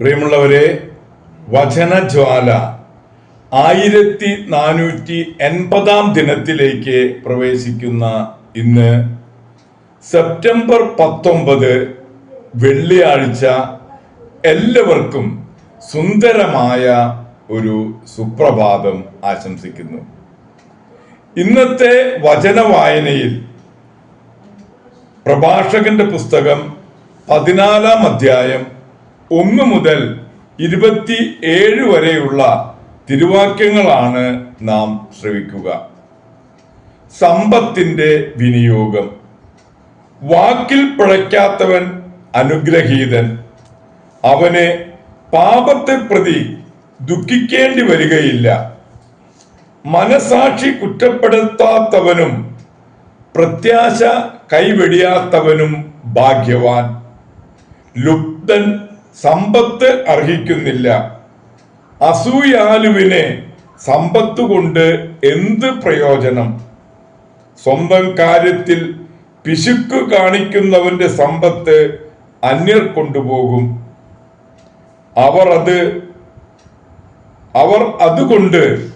പ്രിയമുള്ളവരെ വചനജ്വാല ആയിരത്തി നാനൂറ്റി എൺപതാം ദിനത്തിലേക്ക് പ്രവേശിക്കുന്ന ഇന്ന് സെപ്റ്റംബർ പത്തൊമ്പത് വെള്ളിയാഴ്ച എല്ലാവർക്കും സുന്ദരമായ ഒരു സുപ്രഭാതം ആശംസിക്കുന്നു. ഇന്നത്തെ വചന വായനയിൽ പ്രഭാഷകന്റെ പുസ്തകം പതിനാലാം അധ്യായം ഒന്ന് മുതൽ ഇരുപത്തി ഏഴ് വരെയുള്ള തിരുവാക്യങ്ങളാണ് നാം ശ്രവിക്കുക. സമ്പത്തിന്റെ വിനിയോഗം. വാക്കിൽ പിഴയ്ക്കാത്തവൻ അനുഗ്രഹീതൻ. അവന് പാപത്തെ പ്രതി ദുഃഖിക്കേണ്ടി വരികയില്ല. മനസാക്ഷി കുറ്റപ്പെടുത്താത്തവനും പ്രത്യാശ കൈവെടിയാത്തവനും ഭാഗ്യവാൻ. ലുപ്തൻ സമ്പത്ത് അർഹിക്കുന്നില്ല. അസൂയാലുവിനെ സമ്പത്ത് കൊണ്ട് എന്ത് പ്രയോജനം? സ്വന്തം കാര്യത്തിൽ പിശുക്ക് കാണിക്കുന്നവന്റെ സമ്പത്ത് അന്യർ കൊണ്ടുപോകും. അവർ അത് അവർ അതുകൊണ്ട്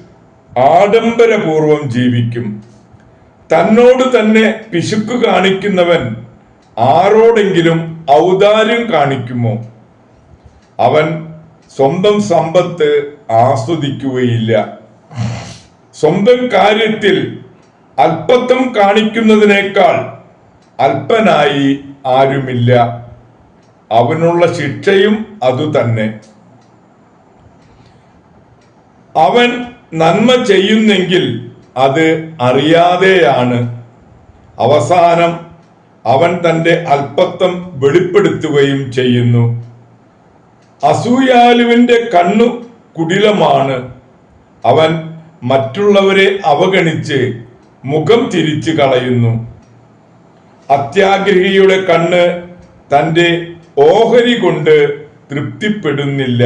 ആഡംബരപൂർവം ജീവിക്കും. തന്നോട് തന്നെ പിശുക്ക് കാണിക്കുന്നവൻ ആരോടെങ്കിലും ഔദാര്യം കാണിക്കുമോ? അവൻ സ്വന്തം സമ്പത്ത് ആസ്വദിക്കുകയില്ല. സ്വന്തം കാര്യത്തിൽ അല്പത്വം കാണിക്കുന്നതിനേക്കാൾ അല്പനായി ആരുമില്ല. അവനുള്ള ശിക്ഷയും അതുതന്നെ അവൻ നന്മ ചെയ്യുന്നെങ്കിൽ അത് അറിയാതെയാണ്. അവസാനം അവൻ തന്റെ അല്പത്വം വെളിപ്പെടുത്തുകയും ചെയ്യുന്നു. അസൂയാലുവിന്റെ കണ്ണു കുടിലമാണ്. അവൻ മറ്റുള്ളവരെ അവഗണിച്ച് മുഖം തിരിച്ചു കളയുന്നു. അത്യാഗ്രഹിയുടെ കണ്ണ് തന്റെ ഓഹരി കൊണ്ട് തൃപ്തിപ്പെടുന്നില്ല.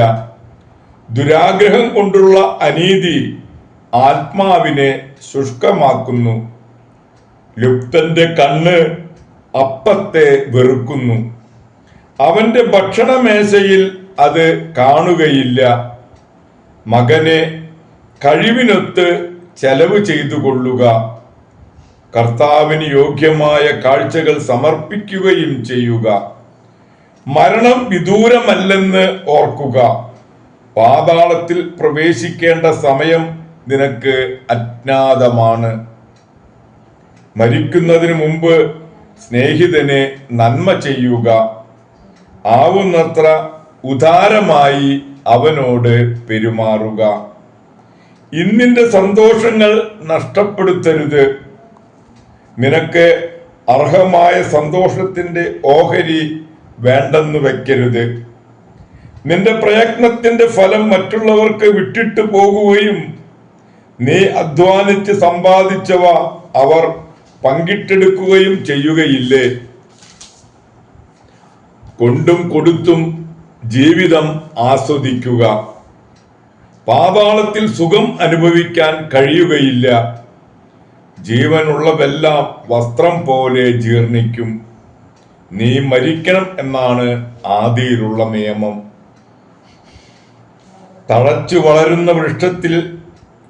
ദുരാഗ്രഹം കൊണ്ടുള്ള അനീതി ആത്മാവിനെ ശുഷ്കമാക്കുന്നു. ലുപ്തന്റെ കണ്ണ് അപ്പത്തെ വെറുക്കുന്നു. അവന്റെ ഭക്ഷണമേശയിൽ അത് കാണുകയില്ല. മകനെ കഴിവിനൊത്ത് ചെലവ് ചെയ്തു കൊള്ളുക കർത്താവിന് യോഗ്യമായ കാഴ്ചകൾ സമർപ്പിക്കുകയും ചെയ്യുക. മരണം വിദൂരമല്ലെന്ന് ഓർക്കുക. പാതാളത്തിൽ പ്രവേശിക്കേണ്ട സമയം നിനക്ക് അജ്ഞാതമാണ്. മരിക്കുന്നതിന് മുമ്പ് സ്നേഹിതനെ നന്മ ചെയ്യുക. ആവുന്നത്ര ഉദാരമായി അവനോട് പെരുമാറുക. ഇന്നിന്റെ സന്തോഷങ്ങൾ നഷ്ടപ്പെടുത്തരുത്. നിനക്ക് അർഹമായ സന്തോഷത്തിന്റെ ഓഹരി വേണ്ടെന്ന് വെക്കരുത്. നിന്റെ പ്രയത്നത്തിന്റെ ഫലം മറ്റുള്ളവർക്ക് വിട്ടിട്ട് പോകുകയും നീ അധ്വാനിച്ച് സമ്പാദിച്ചവ അവർ പങ്കിട്ടെടുക്കുകയും ചെയ്യുകയില്ലേ? കൊണ്ടും കൊടുത്തും ജീവിതം ആസ്വദിക്കുക. പാതാളത്തിൽ സുഖം അനുഭവിക്കാൻ കഴിയുകയില്ല. ജീവനുള്ളതെല്ലാം വസ്ത്രം പോലെ ജീർണിക്കും. നീ മരിക്കണം എന്നാണ് ആദിയിലുള്ള നിയമം. തഴച്ചു വളരുന്ന വൃക്ഷത്തിൽ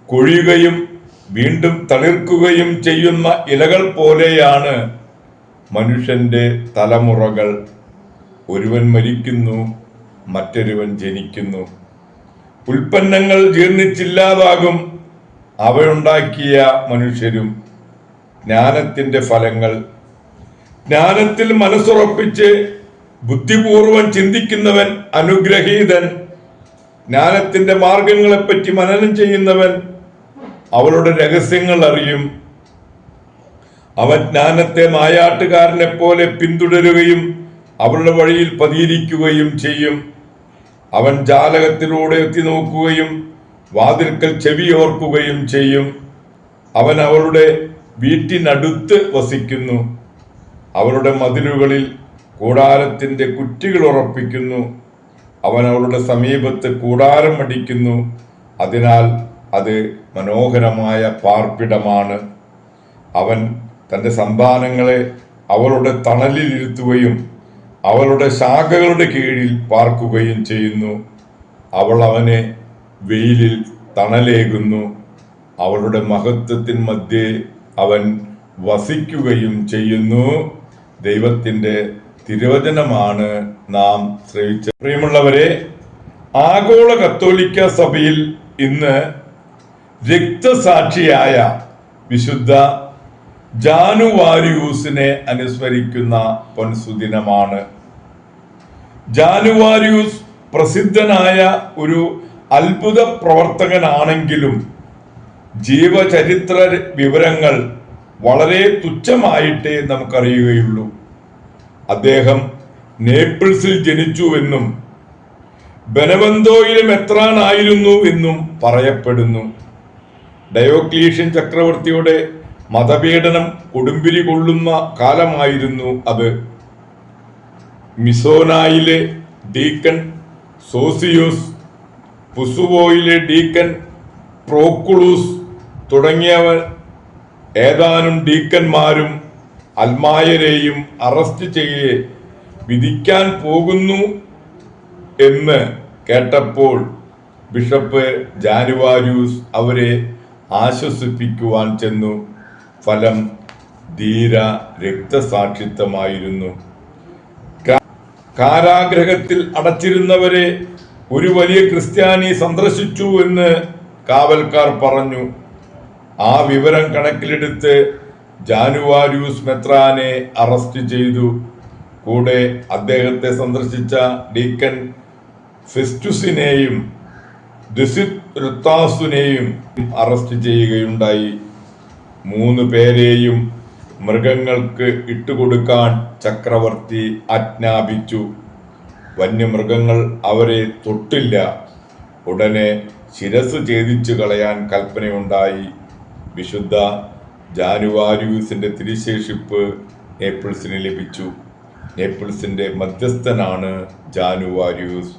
കൊഴിയുകയും വീണ്ടും തളിർക്കുകയും ചെയ്യുന്ന ഇലകൾ പോലെയാണ് മനുഷ്യന്റെ തലമുറകൾ. ഒരുവൻ മരിക്കുന്നു മറ്റൊരുവൻ ജനിക്കുന്നു. ഉൽപ്പന്നങ്ങൾ ജീർണിച്ചില്ലാതാകും. അവയുണ്ടാക്കിയ മനുഷ്യരും ജ്ഞാനത്തിന്റെ ഫലങ്ങൾ. ജ്ഞാനത്തിൽ മനസ്സുറപ്പിച്ച് ബുദ്ധിപൂർവം ചിന്തിക്കുന്നവൻ അനുഗ്രഹീതൻ. ജ്ഞാനത്തിന്റെ മാർഗങ്ങളെപ്പറ്റി മനനം ചെയ്യുന്നവൻ അവളുടെ രഹസ്യങ്ങൾ അറിയും. അവൻ ജ്ഞാനത്തെ മായാട്ടുകാരനെ പോലെ പിന്തുടരുകയും അവളുടെ വഴിയിൽ പതിയിരിക്കുകയും ചെയ്യും. അവൻ ജാലകത്തിലൂടെ എത്തി നോക്കുകയും വാതിൽക്കൽ ചെവിയോർക്കുകയും ചെയ്യും. അവൻ അവരുടെ വീട്ടിനടുത്ത് വസിക്കുന്നു. അവരുടെ മതിലുകളിൽ കൂടാരത്തിന്റെ കുറ്റികൾ ഉറപ്പിക്കുന്നു. അവൻ അവരുടെ സമീപത്ത് കൂടാരം അടിക്കുന്നു. അതിനാൽ അത് മനോഹരമായ പാർപ്പിടമാണ്. അവൻ തന്റെ സന്താനങ്ങളെ അവളുടെ തണലിൽ ഇരുത്തുകയും അവളുടെ ശാഖകളുടെ കീഴിൽ പാർക്കുകയും ചെയ്യുന്നു. അവൾ അവനെ വെയിലിൽ തണലേകുന്നു. അവളുടെ മഹത്വത്തിൻ മധ്യേ അവൻ വസിക്കുകയും ചെയ്യുന്നു. ദൈവത്തിന്റെ തിരുവചനമാണ് നാം ശ്രവിച്ച പ്രിയമുള്ളവരെ ആഗോള കത്തോലിക്ക സഭയിൽ ഇന്ന് രക്തസാക്ഷിയായ വിശുദ്ധ ജാനുവാരിയൂസിനെ അനുസ്മരിക്കുന്ന പൊൻസുദിനമാണ്. ജാനുവാരിയൂസ് പ്രസിദ്ധനായ ഒരു അത്ഭുത പ്രവർത്തകനാണെങ്കിലും ജീവചരിത്ര വിവരങ്ങൾ വളരെ തുച്ഛമായിട്ടേ നമുക്കറിയുകയുള്ളൂ. അദ്ദേഹം നേപ്പിൾസിൽ ജനിച്ചുവെന്നും ബനവന്തോയിലും മെത്രാനായിരുന്നു എന്നും പറയപ്പെടുന്നു. ഡയോക്ലീഷ്യൻ ചക്രവർത്തിയുടെ മതപീഡനം കൊടുമ്പിരി കൊള്ളുന്ന കാലമായിരുന്നു അത്. മിസോനായിലെ ഡീക്കൻ സോസിയോസ് പുസുവോയിലെ ഡീക്കൻ പ്രോക്കുളൂസ് തുടങ്ങിയവർ ഏതാനും ഡീക്കന്മാരും അൽമായരെയും അറസ്റ്റ് ചെയ്യേ വിധിക്കാൻ പോകുന്നു എന്ന് കേട്ടപ്പോൾ ബിഷപ്പ് ജാനുവാരിയൂസ് അവരെ ആശ്വസിപ്പിക്കുവാൻ ചെന്നു. ഫലം ധീര രക്തസാക്ഷിത്വമായിരുന്നു. കാരാഗ്രഹത്തിൽ അടച്ചിരുന്നവരെ ഒരു വലിയ ക്രിസ്ത്യാനി സന്ദർശിച്ചു എന്ന് കാവൽക്കാർ പറഞ്ഞു. ആ വിവരം കണക്കിലെടുത്ത് ജാനുവാരിയൂസ് മെത്രാനെ അറസ്റ്റ് ചെയ്തു. കൂടെ അദ്ദേഹത്തെ സന്ദർശിച്ച ഡീക്കൻ ഫെസ്റ്റുസിനെയും ദുസിത്താസുനെയും അറസ്റ്റ് ചെയ്യുകയുണ്ടായി. മൂന്ന് പേരെയും മൃഗങ്ങൾക്ക് ഇട്ടുകൊടുക്കാൻ ചക്രവർത്തി ആജ്ഞാപിച്ചു. വന്യമൃഗങ്ങൾ അവരെ തൊട്ടില്ല. ഉടനെ ശിരസ് ഛേദിച്ചു കളയാൻ കൽപ്പനയുണ്ടായി. വിശുദ്ധ ജാനുവാരിസിന്റെ തിരിശേഷിപ്പ് നേപ്പിൾസിന് ലഭിച്ചു. നേപ്പിൾസിന്റെ മധ്യസ്ഥനാണ് ജാനുവാരിയൂസ്.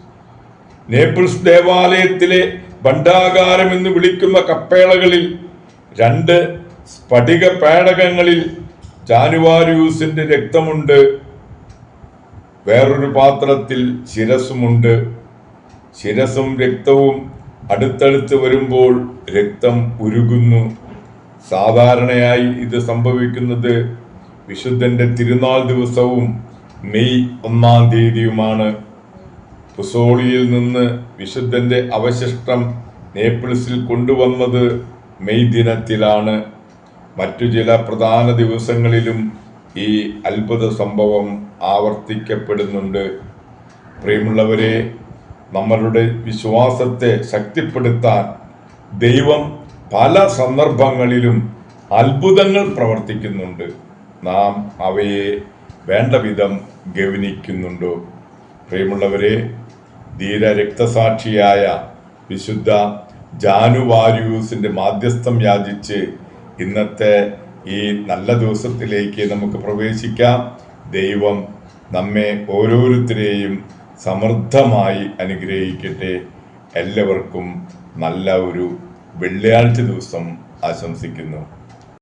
നേപ്പിൾസ് ദേവാലയത്തിലെ ഭണ്ഡാകാരം എന്ന് വിളിക്കുന്ന കപ്പേളകളിൽ രണ്ട് സ്ഫടിക പേടകങ്ങളിൽ ജാനുവാരിയൂസിന്റെ രക്തമുണ്ട്. വേറൊരു പാത്രത്തിൽ ശിരസുമുണ്ട് ശിരസും രക്തവും അടുത്തടുത്ത് വരുമ്പോൾ രക്തം ഉരുകുന്നു. സാധാരണയായി ഇത് സംഭവിക്കുന്നത് വിശുദ്ധന്റെ തിരുനാൾ ദിവസവും മെയ് ഒന്നാം തീയതിയുമാണ്. പുസോളിയിൽ നിന്ന് വിശുദ്ധന്റെ അവശിഷ്ടം നേപ്പിൾസിൽ കൊണ്ടുവന്നത് മെയ് ദിനത്തിലാണ്. മറ്റു ചില പ്രധാന ദിവസങ്ങളിലും ഈ അത്ഭുത സംഭവം ആവർത്തിക്കപ്പെടുന്നുണ്ട്. പ്രിയമുള്ളവരെ നമ്മളുടെ വിശ്വാസത്തെ ശക്തിപ്പെടുത്താൻ ദൈവം പല സന്ദർഭങ്ങളിലും അത്ഭുതങ്ങൾ പ്രവർത്തിക്കുന്നുണ്ട്. നാം അവയെ വേണ്ട വിധം ഗവനിക്കുന്നുണ്ടോ? പ്രിയമുള്ളവരെ ധീര രക്തസാക്ഷിയായ വിശുദ്ധ ജാനുവാരിയൂസിന്റെ മാധ്യസ്ഥം യാചിച്ച് ഇന്നത്തെ ഈ നല്ല ദിവസത്തിലേക്ക് നമുക്ക് പ്രവേശിക്കാം. ദൈവം നമ്മെ ഓരോരുത്തരെയും സമൃദ്ധമായി അനുഗ്രഹിക്കട്ടെ. എല്ലാവർക്കും നല്ല ഒരു വെള്ളിയാഴ്ച ദിവസം ആശംസിക്കുന്നു.